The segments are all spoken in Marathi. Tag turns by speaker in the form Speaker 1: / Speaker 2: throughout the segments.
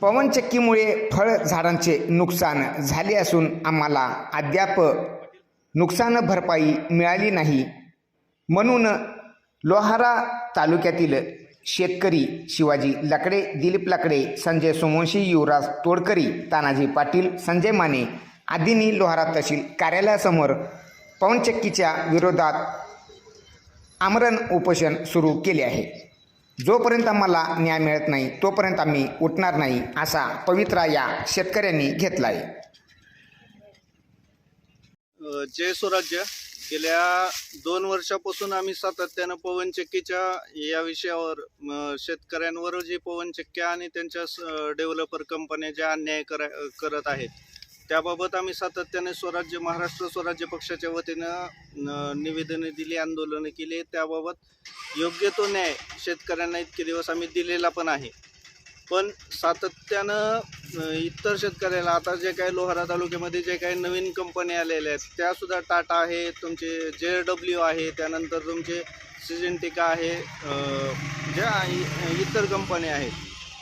Speaker 1: पवनचक्कीमुळे फळ झाडांचे नुकसान झाले असून आम्हाला अद्याप नुकसान भरपाई मिळाली नाही. म्हणून लोहारा तालुक्यातील शेतकरी शिवाजी लकडे दिलीप लकडे संजय सोमवंशी युवराज तोडकरी तानाजी पाटील संजय माने आदींनी लोहारा तहसील कार्यालयासमोर पवनचक्कीच्या विरोधात आमरण उपोषण सुरू केले आहे. जोपर्यंत आम्हाला न्याय मिळत नाही तोपर्यंत आम्ही उठणार नाही असा पवित्रा या शेतकऱ्यांनी घेतला आहे
Speaker 2: जय स्वराज्य. गेल्या दोन वर्षापासून आम्ही सातत्यानं पवनचक्कीच्या या विषयावर शेतकऱ्यांवर जे पवनचक्क्या आणि त्यांच्या डेव्हलपर कंपन्या ज्या अन्याय करा करत आहेत त्याबाबत आम्ही सातत्याने स्वराज्य महाराष्ट्र स्वराज्य पक्षाच्या वतीनं न- निवेदने दिली आंदोलनं केली. त्याबाबत योग्य तो न्याय शेतकऱ्यांना इतके दिवस आम्ही दिलेला पण आहे. पण सातत्यानं इतर शेतकऱ्याला आता जे काही लोहारा तालुक्यामध्ये जे काही नवीन कंपन्या आलेल्या आहेत त्यासुद्धा टाटा आहे तुमचे जे डब्ल्यू आहे त्यानंतर तुमचे सिजेंटिका आहे ज्या इतर कंपन्या आहेत.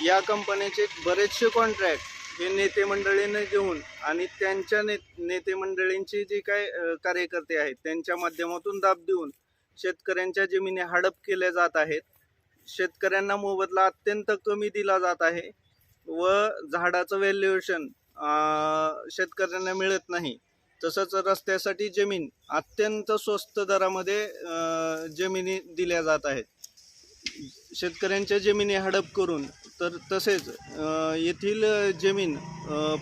Speaker 2: या कंपन्याचे बरेचसे कॉन्ट्रॅक्ट हे नेते मंडळीने घेऊन आणि त्यांच्या ने नेते मंडळींची जी काय कार्यकर्ते आहेत त्यांच्या माध्यमातून दाब देऊन शेतकऱ्यांच्या जमिनी हडप केल्या जात आहेत. शेतकऱ्यांना मोबदला अत्यंत कमी दिला जात आहे व झाडाचं व्हॅल्युएशन शेतकऱ्यांना मिळत नाही. तसंच रस्त्यासाठी जमीन अत्यंत स्वस्त दरामध्ये जमिनी दिल्या जात आहेत. शेतकऱ्यांच्या जमिनी हडप करून तर तसेच येथील जमीन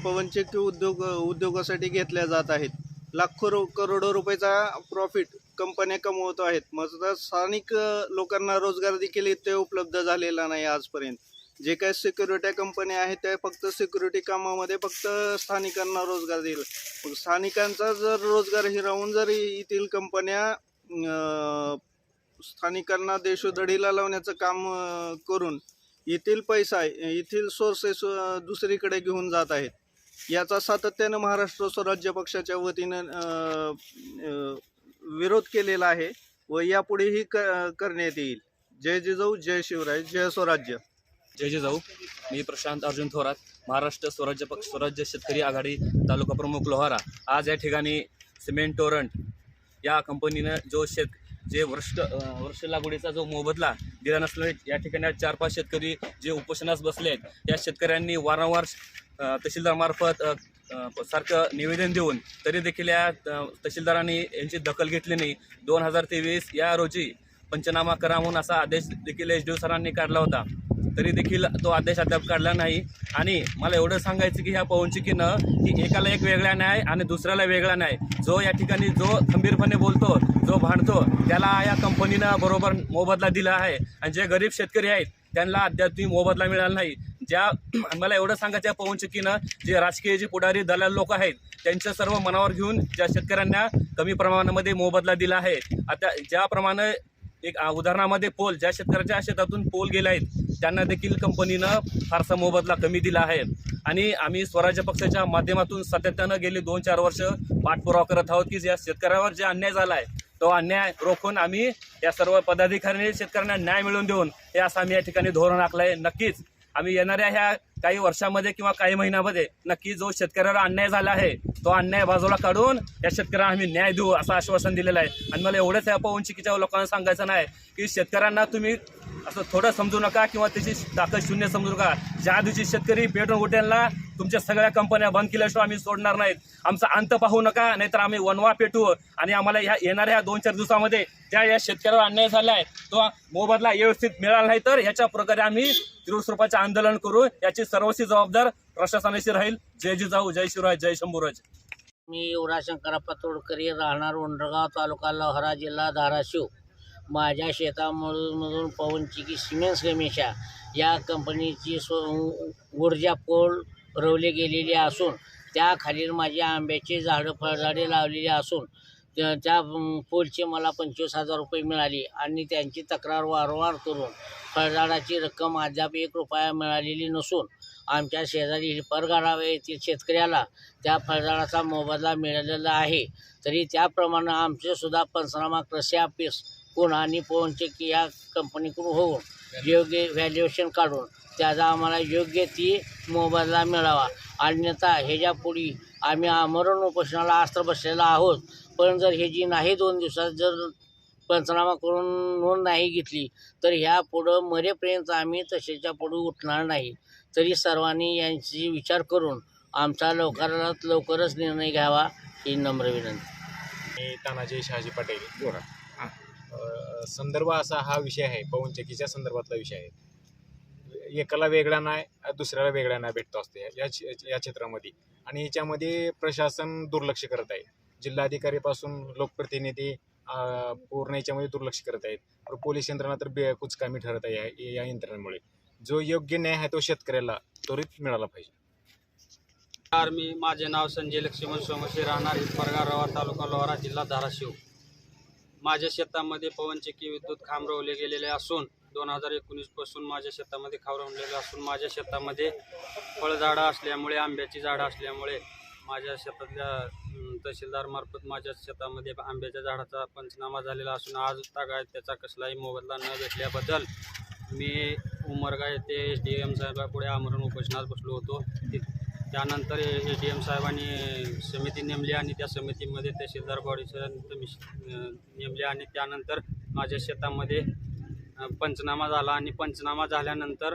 Speaker 2: पवनचक्की उद्योग उद्योगासाठी घेतल्या जात आहेत. लाखो रु करोडो रुपयाचा प्रॉफिट कंपन्या कमवत आहेत. मग तर स्थानिक लोकांना रोजगार देखील इथे उपलब्ध झालेला नाही आजपर्यंत. जे काही सिक्युरिटी कंपन्या आहेत त्या फक्त सिक्युरिटी कामामध्ये फक्त स्थानिकांना रोजगार देईल. मग स्थानिकांचा जर रोजगार हिरावून जर येथील कंपन्या स्थानिकांना देशोधडीला लावण्याचं काम करून येथील पैसा येथील सोर्सेस दुसरीकडे घेऊन जात आहेत. याचा सातत्यानं महाराष्ट्र स्वराज्य पक्षाच्या वतीनं विरोध केलेला आहे व यापुढेही क करण्यात येईल. जय जिजाऊ जय शिवराय जय स्वराज्य.
Speaker 3: जय जिजाऊ. मी प्रशांत अर्जुन थोरात महाराष्ट्र स्वराज्य पक्ष स्वराज्य शेतकरी आघाडी तालुका प्रमुख लोहारा. आज या ठिकाणी सिमेंट टोरंट या कंपनीनं जो शेत जे वर्ष वर्ष लागवडीचा जो मोबदला दिला नसल्याने या ठिकाणी चार पाच शेतकरी जे उपोषणास बसले आहेत या शेतकऱ्यांनी वारंवार तहसीलदारमार्फत सारखं निवेदन देऊन तरी देखील या तहसीलदारांनी यांची दखल घेतली नाही. दोन हजार तेवीस या रोजी पंचनामा करा म्हणून असा आदेश देखील एच डी सरांनी काढला होता. तरी देखील तो आदेश अद्याप काढला नाही. आणि मला एवढं सांगायचं की ह्या पवनचिकीनं की एकाला एक वेगळा न्याय आणि दुसऱ्याला वेगळा न्याय. जो या ठिकाणी जो खंबीरपणे बोलतो जो भांडतो त्याला या कंपनीनं बरोबर मोबदला दिला आहे. आणि जे गरीब शेतकरी आहेत त्यांना अद्याप मोबदला मिळाला नाही. ज्या मला एवढं सांगायचं या पवनचक्कीनं जे राजकीय जे पुढारी दलाल लोक आहेत त्यांच्या सर्व मनावर घेऊन ज्या शेतकऱ्यांना कमी प्रमाणामध्ये मोबदला दिला आहे. आता ज्याप्रमाणे एक उदाहरणामध्ये पोल ज्या शेतकऱ्याच्या शेतातून पोल गेले आहेत त्यांना देखील कंपनीनं फारसा मोबदला कमी दिला आहे. आणि आम्ही स्वराज्य पक्षाच्या माध्यमातून सातत्यानं गेले दोन चार वर्ष पाठपुरावा करत आहोत की या शेतकऱ्यावर जे अन्याय झाला आहे तो अन्याय रोखून आम्ही या सर्व पदाधिकाऱ्यांनी शेतकऱ्यांना न्याय मिळवून देऊन हे असं आम्ही या ठिकाणी धोरण आखलं आहे नक्कीच आम्ही येणाऱ्या ह्या काही वर्षामध्ये किंवा काही महिन्यामध्ये नक्की जो शेतकऱ्याला अन्याय झाला आहे तो अन्याय बाजूला काढून या शेतकऱ्यांना आम्ही न्याय देऊ असं आश्वासन दिलेलं आहे. आणि मला एवढंच या पवनचिकीच्या लोकांना सांगायचं नाही की शेतकऱ्यांना तुम्ही असं थोडं समजू नका किंवा त्याची ताकद शून्य समजू नका. ज्या दिवशी शेतकरी पेट्रोल उठेलना तुमच्या सगळ्या कंपन्या बंद केल्याशिवाय आम्ही सोडणार नाहीत. आमचा अंत पाहू नका नाहीतर आम्ही वनवा पेटू आणि आम्हाला ह्या येणाऱ्या ह्या दोन चार दिवसामध्ये ज्या या शेतकऱ्यावर अन्याय झाला आहे तो मोबदला व्यवस्थित मिळाला नाही तर ह्याच्या प्रकारे आम्ही तिरुस्वरूपाचे आंदोलन करू. याची सर्वस्वी जबाबदार प्रशासनाशी राहील. जय जिजाऊ जय शिवराज जय शंभूराज.
Speaker 4: मी युवराज शंकरप्पा तोडकरी राहणार उंडरगाव तालुका लोहरा जिल्हा धाराशिव. माझ्या शेतामधून पवनचिकी सिमेंट्स गमेशा या कंपनीची स्व ऊर्जा पोल रवले गेलेली असून त्याखालील माझी आंब्याची झाडं फळझाडे लावलेली असून त्या त्या पोलचे मला पंचवीस हजार रुपये मिळाले आणि त्यांची तक्रार वारंवार करून फळझाडाची रक्कम अद्याप एक रुपया मिळालेली नसून आमच्या शेजारी हिपरगाडावे येथील शेतकऱ्याला त्या फळझाडाचा मोबदला मिळालेला आहे. तरी त्याप्रमाणे आमचेसुद्धा पंचनामा कृषी ऑफिस कोण आणि पवनचक्की या कंपनीकडून होऊन योग्य व्हॅल्युएशन काढून त्याचा आम्हाला योग्य ती मोबदला मिळावा. अन्यथा ह्याच्यापुढे आम्ही आमरण उपोषणाला अस्त्र बसलेला आहोत. पण जर हे जी नाही दोन दिवसात जर पंचनामा करून नोंद नाही घेतली तर ह्या पुढं मरेपर्यंत आम्ही तसेच्या पुढे उठणार नाही. तरी सर्वांनी यांची विचार करून आमचा लवकरात लवकरच निर्णय घ्यावा ही नम्र विनंती.
Speaker 5: मी तानाजी शहाजी पटेल. अ, संदर्भ असा हा विषय आहे पवनचक्कीच्या संदर्भातला विषय आहे. एकाला वेगळा नाही दुसऱ्याला वेगळा नाही भेटतो असते या या क्षेत्रामध्ये. आणि याच्यामध्ये प्रशासन दुर्लक्ष करत आहे. जिल्हाधिकारीपासून लोकप्रतिनिधी पूर्ण याच्यामध्ये दुर्लक्ष करत आहेत. पोलीस यंत्रणा तर बे कुचकामी ठरत आहे या- या यंत्रणेमुळे. जो योग्य न्याय आहे तो शेतकऱ्याला त्वरित मिळाला पाहिजे.
Speaker 6: नमस्कार मी माझे नाव संजय लक्ष्मण सोमशी राहणार हिप्परगा रवा तालुका लोहारा जिल्हा धाराशिव. माझ्या शेतामध्ये पवनचक्की विद्युत खांबरवले गेलेले असून दोन हजार एकोणीसपासून माझ्या शेतामध्ये खांब असून माझ्या शेतामध्ये फळझाडं असल्यामुळे आंब्याची झाडं असल्यामुळे माझ्या शेतातल्या तहसीलदारमार्फत माझ्या शेतामध्ये आंब्याच्या झाडाचा पंचनामा झालेला असून आज तागायत त्याचा कसलाही मोबदला न भेटल्याबद्दल मी उमरगा येथे एस डी एम साहेबापुढे आमरण उपोषणात बसलो होतो. त्यानंतर ए डी एम साहेबांनी समिती नेमली आणि त्या समितीमध्ये तहसीलदार बॉडीचं नेमले आणि त्यानंतर माझ्या शेतामध्ये पंचनामा झाला आणि पंचनामा झाल्यानंतर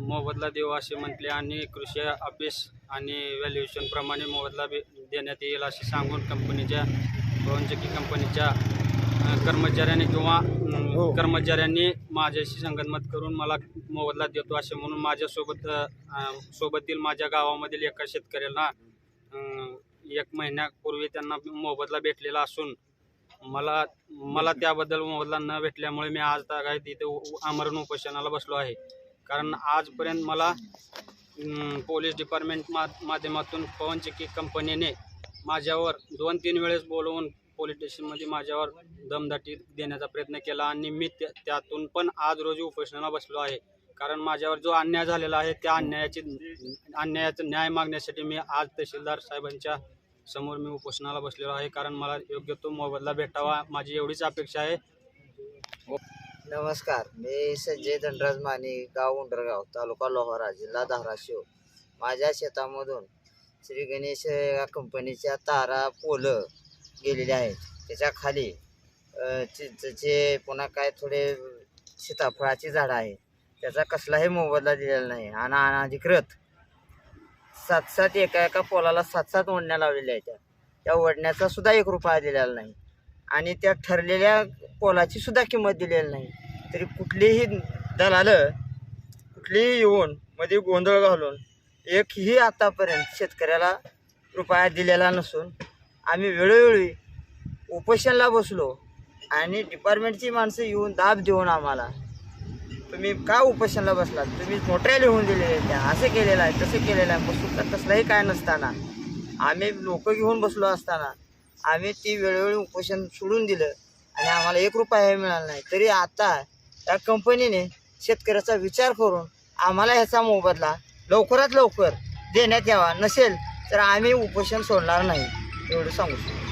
Speaker 6: मोबदला देऊ असे म्हटले आणि कृषी ऑफिस आणि व्हॅल्युएशनप्रमाणे मोबदला देण्यात येईल असे सांगून कंपनीच्या पवनचक्की कंपनीच्या कर्मचाऱ्याने किंवा
Speaker 1: हो.
Speaker 6: कर्मचाऱ्यांनी माझ्याशी संगनमत करून मला मोबदला देतो असे म्हणून माझ्यासोबत सोबतील माझ्या गावामधील एका शेतकऱ्याला एक महिन्यापूर्वी त्यांना मोबदला भेटलेला असून मला मला त्याबद्दल मोबदला न भेटल्यामुळे मी आज तागायत इथे उ- आमरण उपोषणाला बसलो आहे कारण आजपर्यंत मला पोलीस डिपार्टमेंट मा माध्यमातून पवनचक्की कंपनीने माझ्यावर दोन तीन वेळेस बोलवून पोलीस स्टेशनमध्ये माझ्यावर दमदाटी देण्याचा प्रयत्न केला आणि मी त्यातून पण आज रोजी उपोषणाला बसलो आहे. कारण माझ्यावर जो अन्याय झालेला आहे त्या अन्यायाची अन्यायाचा न्याय मागण्यासाठी मी आज तहसीलदार साहेबांच्या समोर मी उपोषणाला बसलेलो आहे. कारण मला योग्य तो मोबदला भेटावा माझी एवढीच अपेक्षा आहे.
Speaker 7: नमस्कार. मी संजय धनराज माने गाव उंडरगाव तालुका लोहारा जिल्हा धाराशिव. माझ्या शेतामधून श्री गणेश या कंपनीच्या तारा पोलं गेलेले आहेत. त्याच्याखाली अ, पुन्हा काय थोडे सीताफळाची झाडं आहेत. त्याचा कसलाही मोबदला दिलेला नाही. आणि अनाधिकृत सात सात एका एका पोलाला सात सात ओढण्या लावलेल्या आहेत त्या. त्या ओढण्याचा सुद्धा एक रुपया दिलेला नाही. आणि त्या ठरलेल्या पोलाची सुद्धा किंमत दिलेली नाही. तरी कुठलीही दलाल कुठलीही येऊन मध्ये गोंधळ घालून एकही आतापर्यंत शेतकऱ्याला रुपया दिलेला नसून आम्ही वेळोवेळी उपोषणला बसलो आणि डिपार्टमेंटची माणसं येऊन दाब देऊन आम्हाला. तुम्ही का उपोषणला बसलात? तुम्ही मोठ्या लिहून दिलेले त्या. असं केलेलं आहे तसं केलेलं आहे. पण तर तसलंही काय नसताना. आम्ही लोक घेऊन बसलो असताना आम्ही ती वेळोवेळी उपोषण सोडून दिलं आणि आम्हाला एक रुपयाही मिळाला नाही. तरी आता त्या कंपनीने शेतकऱ्याचा विचार करून आम्हाला ह्याचा मोबदला लवकरात लवकर देण्यात यावा. नसेल तर आम्ही उपोषण सोडणार नाही. एवढं सांगू शकतो